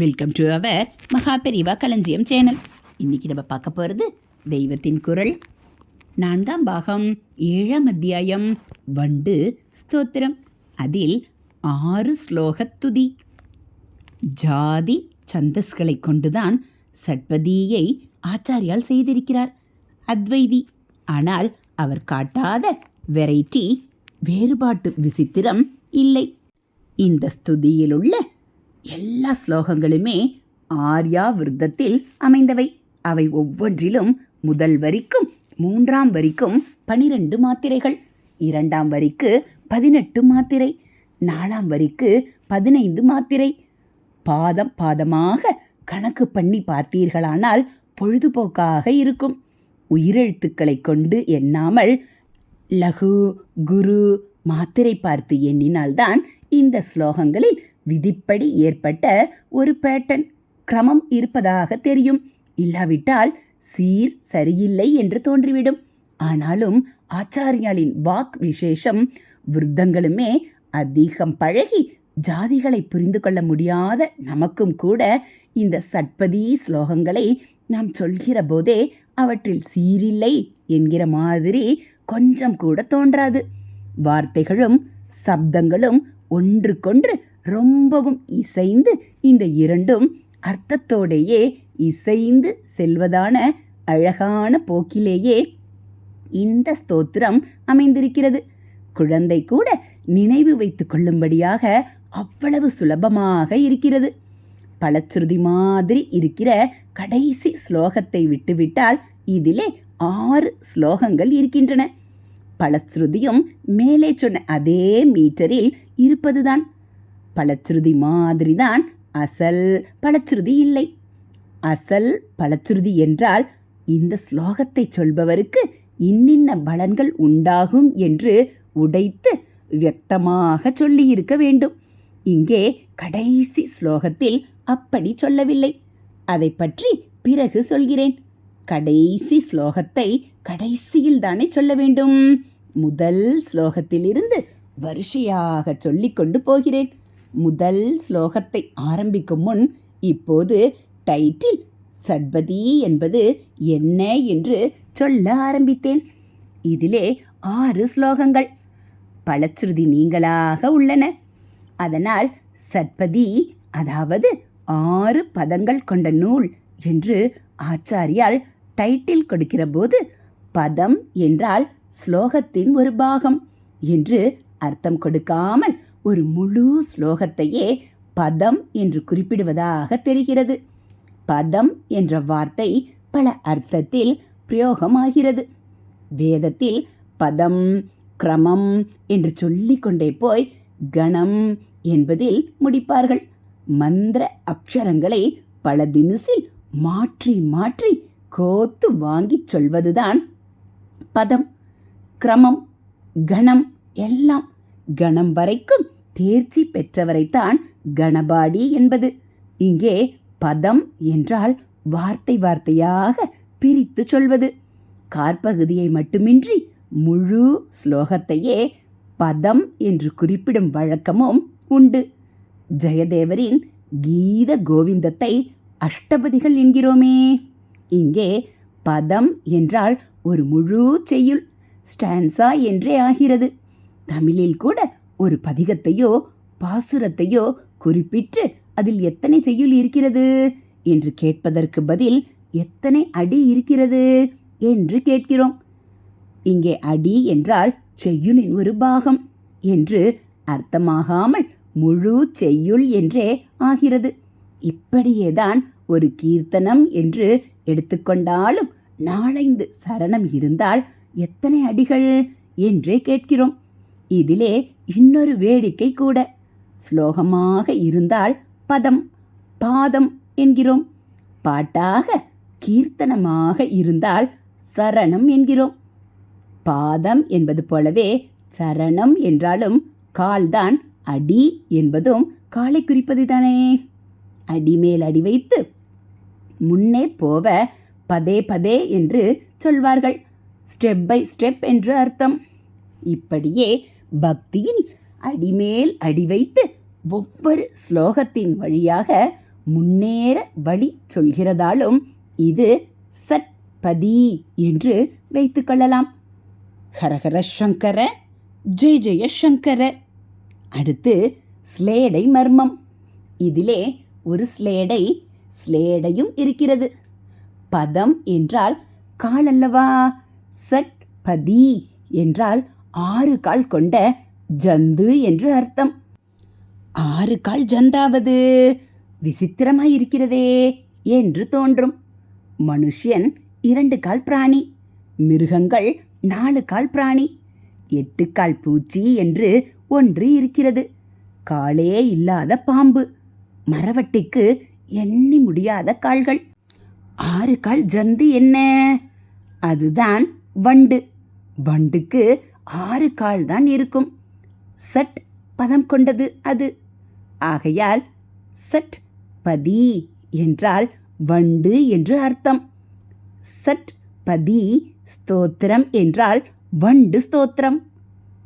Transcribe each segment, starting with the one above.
Welcome to our மகா பெரிவா களஞ்சியம் channel. இன்னைக்கு நம்ம பார்க்க போகிறது தெய்வத்தின் குரல். நான்காம் பாகம் ஏழாம் அத்தியாயம் வண்டு ஸ்தோத்திரம். அதில் ஆறு ஸ்லோக துதி. ஜாதி சந்தஸ்களை கொண்டுதான் சட்பதியை ஆச்சாரியால் செய்திருக்கிறார். அத்வைதி. ஆனால் அவர் காட்டாத வெரைட்டி வேறுபாட்டு விசித்திரம் இல்லை. இந்த ஸ்துதியில் உள்ள எல்லா ஸ்லோகங்களுமே ஆர்யா விருத்தத்தில் அமைந்தவை. அவை ஒவ்வொன்றிலும் முதல் வரிக்கும் மூன்றாம் வரிக்கும் பனிரெண்டு மாத்திரைகள். இரண்டாம் வரிக்கு பதினெட்டு மாத்திரை. நாலாம் வரிக்கு பதினைந்து மாத்திரை. பாதம் பாதமாக கணக்கு பண்ணி பார்த்தீர்களானால் பொழுதுபோக்காக இருக்கும். உயிரெழுத்துக்களை கொண்டு எண்ணாமல் லகு குரு மாத்திரை பார்த்து எண்ணினால்தான் இந்த ஸ்லோகங்களில் விதிப்படி ஏற்பட்ட ஒரு பேட்டன் கிரமம் இருப்பதாக தெரியும். இல்லாவிட்டால் சீர் சரியில்லை என்று தோன்றிவிடும். ஆனாலும் ஆச்சாரியாளின் வாக் விசேஷம் விருத்தங்களுமே அதிகம் பழகி ஜாதிகளை புரிந்து கொள்ள முடியாத நமக்கும் கூட இந்த சட்பதி ஸ்லோகங்களை நாம் சொல்கிற போதே அவற்றில் சீரில்லை என்கிற மாதிரி கொஞ்சம் கூட தோன்றாது. வார்த்தைகளும் சப்தங்களும் ஒன்றுக்கொன்று ரொம்பவும் இசைந்து இந்த இரண்டும் அர்த்தத்தோடையே இசைந்து செல்வதான அழகான போக்கிலேயே இந்த ஸ்தோத்திரம் அமைந்திருக்கிறது. குழந்தை கூட நினைவு வைத்து கொள்ளும்படியாக அவ்வளவு சுலபமாக இருக்கிறது. பலச்சுருதி மாதிரி இருக்கிற கடைசி ஸ்லோகத்தை விட்டுவிட்டால் இதிலே ஆறு ஸ்லோகங்கள் இருக்கின்றன. பலஸ்ருதியும் மேலே சொன்ன அதே மீட்டரில் இருப்பதுதான். பலச்சுருதி மாதிரிதான் அசல் பலச்சுருதி இல்லை. அசல் பலச்சுருதி என்றால் இந்த ஸ்லோகத்தை சொல்பவருக்கு இன்னின்ன பலன்கள் உண்டாகும் என்று உடைத்து வியக்தமாக சொல்லியிருக்க வேண்டும். இங்கே கடைசி ஸ்லோகத்தில் அப்படி சொல்லவில்லை. அதை பற்றி பிறகு சொல்கிறேன். கடைசி ஸ்லோகத்தை கடைசியில் தானே சொல்ல வேண்டும். முதல் ஸ்லோகத்திலிருந்து வரிசையாக சொல்லிக்கொண்டு போகிறேன். முதல் ஸ்லோகத்தை ஆரம்பிக்கும் முன் இப்போது டைட்டில் சட்பதி என்பது என்ன என்று சொல்ல ஆரம்பித்தேன். இதிலே ஆறு ஸ்லோகங்கள் பலச்சுருதி நீங்களாக உள்ளன. அதனால் சட்பதி அதாவது ஆறு பதங்கள் கொண்ட நூல் என்று ஆச்சாரியால் டைட்டில் கொடுக்கிற போது பதம் என்றால் ஸ்லோகத்தின் ஒரு பாகம் என்று அர்த்தம் கொடுக்காமல் ஒரு முழு ஸ்லோகத்தையே பதம் என்று குறிப்பிடுவதாக தெரிகிறது. பதம் என்ற வார்த்தை பல அர்த்தத்தில் பிரயோகமாகிறது. வேதத்தில் பதம் கிரமம் என்று சொல்லிக்கொண்டே போய் கணம் என்பதில் முடிப்பார்கள். மந்திர அக்ஷரங்களை பல தினசில் மாற்றி மாற்றி கோத்து வாங்கிச் சொல்வதுதான் பதம் கிரமம் கணம் எல்லாம் கணம் வரைக்கும் தேர்ச்சி பெற்றவரைத்தான் கணபாடி என்பது. இங்கே பதம் என்றால் வார்த்தை வார்த்தையாக பிரித்து சொல்வது. காற்பகுதியை மட்டுமின்றி முழு ஸ்லோகத்தையே பதம் என்று குறிப்பிடும் வழக்கமும் உண்டு. ஜெயதேவரின் கீத கோவிந்தத்தை அஷ்டபதிகள் என்கிறோமே. இங்கே பதம் என்றால் ஒரு முழு செய்யுள் ஸ்டான்சா என்றே ஆகிறது. தமிழில் கூட ஒரு பதிகத்தையோ பாசுரத்தையோ குறிப்பிட்டு அதில் எத்தனை செய்யுள் இருக்கிறது? என்று கேட்பதற்கு பதில் எத்தனை அடி இருக்கிறது? என்று கேட்கிறோம். இங்கே அடி என்றால் செய்யுளின் ஒரு பாகம் என்று அர்த்தமாகாமல் முழு செய்யுள் என்றே ஆகிறது. இப்படியேதான் ஒரு கீர்த்தனம் என்று எடுத்துக்கொண்டாலும் நாலைந்து சரணம் இருந்தால் எத்தனை அடிகள்? என்றே கேட்கிறோம். இதிலே இன்னொரு வேடிக்கை கூட. ஸ்லோகமாக இருந்தால் பதம் பாதம் என்கிறோம். பாட்டாக கீர்த்தனமாக இருந்தால் சரணம் என்கிறோம். பாதம் என்பது போலவே சரணம் என்றாலும் கால்தான் அடி என்பதும் காலை குறிப்பது தானே அடி மேல் அடி வைத்து முன்னே போவ பதே பதே என்று சொல்வார்கள். ஸ்டெப் பை ஸ்டெப் என்று அர்த்தம். இப்படியே பக்தியில் அடிமேல் அடி வைத்து ஒவ்வொரு ஸ்லோகத்தின் வழியாக முன்னேற வழி சொல்கிறதாலும் இது சத்பதி என்று வைத்துக்கொள்ளலாம் ஹரஹர சங்கர ஜெய ஜெய சங்கர. அடுத்து ஸ்லேடை மர்மம். இதிலே ஒரு ஸ்லேடை ஸ்லேடையும் இருக்கிறது. பதம் என்றால் காலல்லவா? சட் பதி என்றால் ஆறு கால் கொண்ட ஜந்து என்று அர்த்தம். ஆறு கால் ஜந்தாவது விசித்திரமாயிருக்கிறதே என்று தோன்றும். மனுஷன் இரண்டு கால் பிராணி மிருகங்கள் நாலு கால் பிராணி எட்டு கால் பூச்சி என்று ஒன்று இருக்கிறது. காலே இல்லாத பாம்பு மரவட்டிக்கு எண்ணி முடியாத கால்கள். ஆறு கால் ஜந்து என்ன? அதுதான் வண்டு. வண்டுக்கு ஆறு கால் தான் இருக்கும். சட் பதம் கொண்டது அது. ஆகையால் சட் பதி என்றால் வண்டு என்று அர்த்தம். சட் பதி ஸ்தோத்திரம் என்றால் வண்டு ஸ்தோத்திரம்.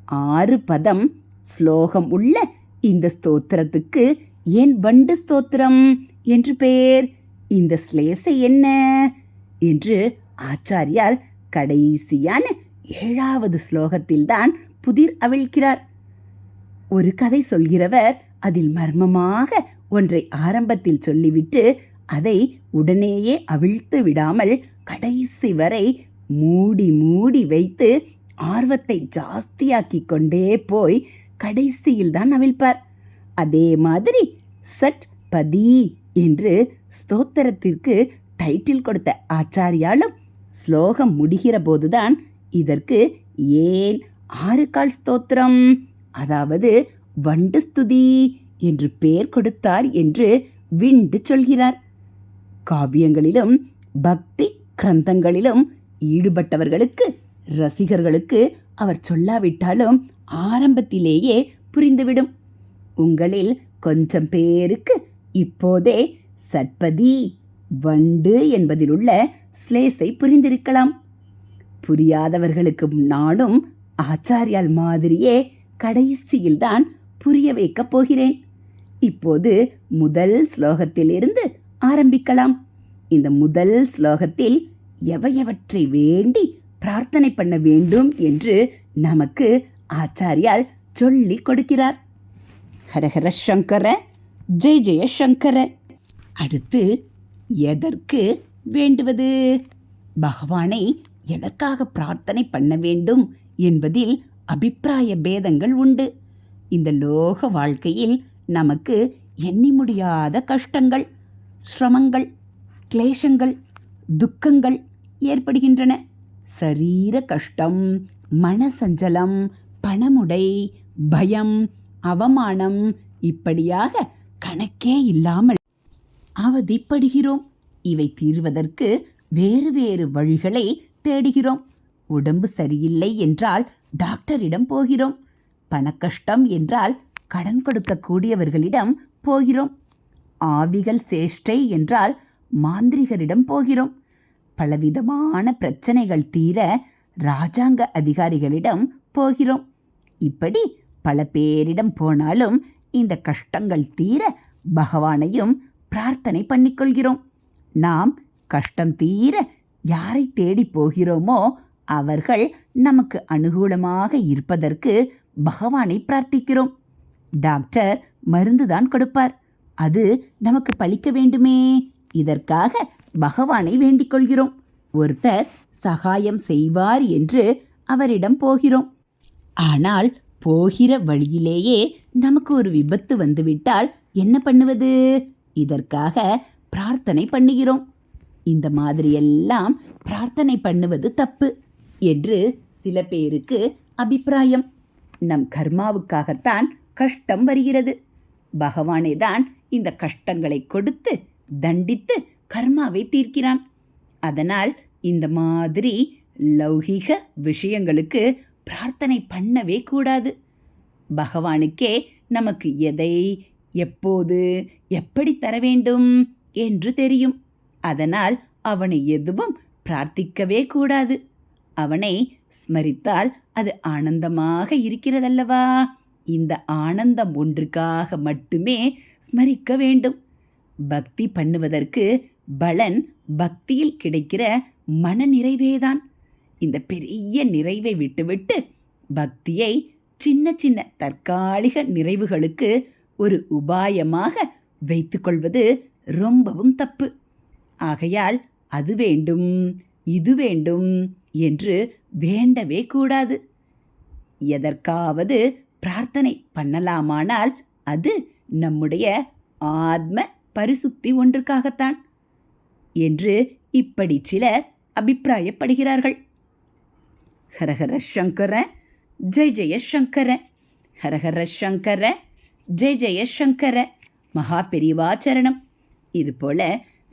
ஆறு பதம் ஸ்லோகம் உள்ள இந்த ஸ்தோத்திரத்துக்கு ஏன் வண்டு ஸ்தோத்திரம் என்று பெயர்? இந்த ஸ்லேசை என்ன? என்று ஆச்சாரியால் கடைசியான ஏழாவது ஸ்லோகத்தில்தான் புதிர் அவிழ்கிறார் ஒரு கதை சொல்கிறவர் அதில் மர்மமாக ஒன்றை ஆரம்பத்தில் சொல்லிவிட்டு அதை உடனேயே அவிழ்த்து விடாமல் கடைசி வரை மூடி மூடி வைத்து ஆர்வத்தை ஜாஸ்தியாக்கி கொண்டே போய் கடைசியில் தான் அவிழ்ப்பார். அதே மாதிரி சட் பதி என்று ஸ்தோத்திரத்திற்கு டைட்டில் கொடுத்த ஆச்சாரியாலும் ஸ்லோகம் முடிகிற போதுதான் இதற்கு ஏன் ஆறுகால் ஸ்தோத்திரம்? அதாவது வண்டு ஸ்துதி என்று பெயர் கொடுத்தார் என்று விண்டு சொல்கிறார். காவியங்களிலும் பக்தி கிரந்தங்களிலும் ஈடுபட்டவர்களுக்கு ரசிகர்களுக்கு அவர் சொல்லாவிட்டாலும் ஆரம்பத்திலேயே புரிந்துவிடும். உங்களில் கொஞ்சம் பேருக்கு இப்போதே சட்பதி வண்டு என்பதிலுள்ள ஸ்லேஸை புரிந்திருக்கலாம். புரியாதவர்களுக்கு நானும் ஆச்சாரியால் மாதிரியே கடைசியில்தான் புரிய வைக்கப் போகிறேன். இப்போது முதல் ஸ்லோகத்திலிருந்து ஆரம்பிக்கலாம். இந்த முதல் ஸ்லோகத்தில் எவையவற்றை வேண்டி பிரார்த்தனை பண்ண வேண்டும் என்று நமக்கு ஆச்சாரியால் சொல்லிக் கொடுக்கிறார். ஹரஹர சங்கர ஜெய ஜெய சங்கர. அடுத்து எதற்கு வேண்டுவது? பகவானை எதற்காக பிரார்த்தனை பண்ண வேண்டும் என்பதில் அபிப்பிராய பேதங்கள் உண்டு. இந்த லோக வாழ்க்கையில் நமக்கு எண்ணி முடியாத கஷ்டங்கள் சிரமங்கள் கிளேசங்கள் துக்கங்கள் ஏற்படுகின்றன. சரீர கஷ்டம் மனசஞ்சலம் பணமுடை பயம் அவமானம் இப்படியாக கணக்கே இல்லாமல் அவதிப்படுகிறோம். இவை தீர்வதற்கு வேறு வேறு வழிகளை தேடுகிறோம். உடம்பு சரியில்லை என்றால் டாக்டரிடம் போகிறோம். பணக்கஷ்டம் என்றால் கடன் கொடுக்கக்கூடியவர்களிடம் போகிறோம். ஆவிகள் சேஷ்டை என்றால் மாந்திரிகரிடம் போகிறோம். பலவிதமான பிரச்சனைகள் தீர ராஜாங்க அதிகாரிகளிடம் போகிறோம். இப்படி பல பேரிடம் போனாலும் இந்த கஷ்டங்கள் தீர பகவானையும் பிரார்த்தனை பண்ணிக்கொள்கிறோம். நாம் கஷ்டம் தீர யாரை தேடி போகிறோமோ அவர்கள் நமக்கு அனுகூலமாக இருப்பதற்கு பகவானை பிரார்த்திக்கிறோம். டாக்டர் மருந்துதான் கொடுப்பார். அது நமக்கு பலிக்க வேண்டுமே. இதற்காக பகவானை வேண்டிக் கொள்கிறோம். ஒருத்தர் சகாயம் செய்வார் என்று அவரிடம் போகிறோம். ஆனால் போகிற வழியிலேயே நமக்கு ஒரு விபத்து வந்துவிட்டால் என்ன பண்ணுவது? இதற்காக பிரார்த்தனை பண்ணுகிறோம். இந்த மாதிரியெல்லாம் பிரார்த்தனை பண்ணுவது தப்பு என்று சில பேருக்கு அபிப்பிராயம். நம் கர்மாவுக்காகத்தான் கஷ்டம் வருகிறது. பகவானே தான் இந்த கஷ்டங்களை கொடுத்து தண்டித்து கர்மாவை தீர்க்கிறான். அதனால் இந்த மாதிரி லௌகிக விஷயங்களுக்கு பிரார்த்தனை பண்ணவே கூடாது. பகவானுக்கே நமக்கு எதை எப்போது எப்படி தர வேண்டும் என்று தெரியும். அதனால் அவனை எதுவும் பிரார்த்திக்கவே கூடாது. அவனை ஸ்மரித்தால் அது ஆனந்தமாக இருக்கிறதல்லவா? இந்த ஆனந்தம் ஒன்றுக்காக மட்டுமே ஸ்மரிக்க வேண்டும். பக்தி பண்ணுவதற்கு பலன் பக்தியில் கிடைக்கிற மன நிறைவேதான் இந்த பெரிய நிறைவை விட்டுவிட்டு பக்தியை சின்ன சின்ன தற்காலிக நிறைவுகளுக்கு ஒரு உபாயமாக வைத்துக்கொள்வது ரொம்பவும் தப்பு. ஆகையால் அது வேண்டும் இது வேண்டும் என்று வேண்டவே கூடாது. எதற்காவது பிரார்த்தனை பண்ணலாமானால் அது நம்முடைய ஆத்ம பரிசுத்தி ஒன்றுக்காகத்தான் என்று இப்படி சிலர் அபிப்பிராயப்படுகிறார்கள். ஹரஹர சங்கர ஜெய் ஜெய சங்கர ஹரஹர சங்கர ஜெய் ஜெய சங்கர மகா பெரிவாச்சரணம் இதுபோல்